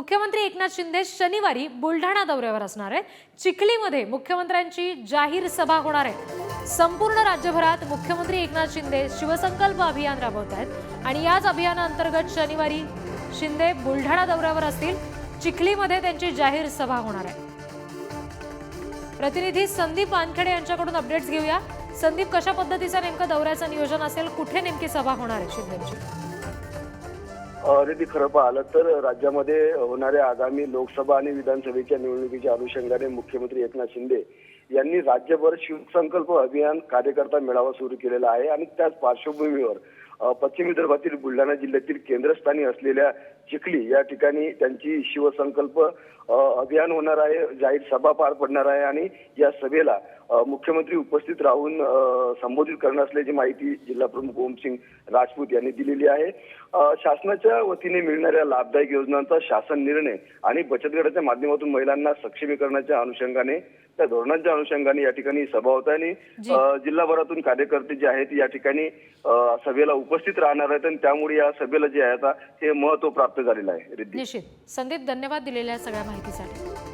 मुख्यमंत्री एकनाथ शिंदे शनिवारी बुलढाणा दौऱ्यावर असणार आहे चिखलीमध्ये मुख्यमंत्र्यांची जाहीर सभा होणार आहे. संपूर्ण राज्यभरात मुख्यमंत्री एकनाथ शिंदे शिवसंकल्प अभियान राबवत आहेत. आणि याच अभियानाअंतर्गत शनिवारी शिंदे बुलढाणा दौऱ्यावर असतील. चिखलीमध्ये त्यांची जाहीर सभा होणार आहे. प्रतिनिधी संदीप वानखेडे यांच्याकडून अपडेट्स घेऊया. संदीप कशा पद्धतीचं नेमकं दौऱ्याचं नियोजन असेल? कुठे नेमकी सभा होणार आहे शिंदेची? अगदी खरं पाहिलं तर राज्यामध्ये होणाऱ्या आगामी लोकसभा आणि विधानसभेच्या निवडणुकीच्या अनुषंगाने मुख्यमंत्री एकनाथ शिंदे यांनी राज्यभर शिवसंकल्प अभियान कार्यकर्ता मेळावा सुरू केलेला आहे आणि त्याच पार्श्वभूमीवर पश्चिम विदर्भातील बुलढाणा जिल्ह्यातील केंद्रस्थानी असलेल्या चिखली या ठिकाणी त्यांची शिवसंकल्प अभियान होणार आहे. जाहीर सभा पार पडणार आहे आणि या सभेला मुख्यमंत्री उपस्थित राहून संबोधित करणार असल्याची माहिती जिल्हा प्रमुख ओमसिंग राजपूत यांनी दिलेली आहे. शासनाच्या वतीने मिळणाऱ्या लाभदायक योजनांचा शासन निर्णय आणि बचत गटाच्या माध्यमातून महिलांना सक्षमीकरणाच्या अनुषंगाने त्या धोरणांच्या अनुषंगाने या ठिकाणी सभा होत आहे आणि जिल्हाभरातून कार्यकर्ते जे आहेत या ठिकाणी सभेला उपस्थित राहणार आहेत आणि त्यामुळे या सभेला जे आहे आता हे महत्त्व प्राप्त झालेलं आहे. रिद्धी. निश्चित. संदीप धन्यवाद दिलेल्या सगळ्या माहितीसाठी.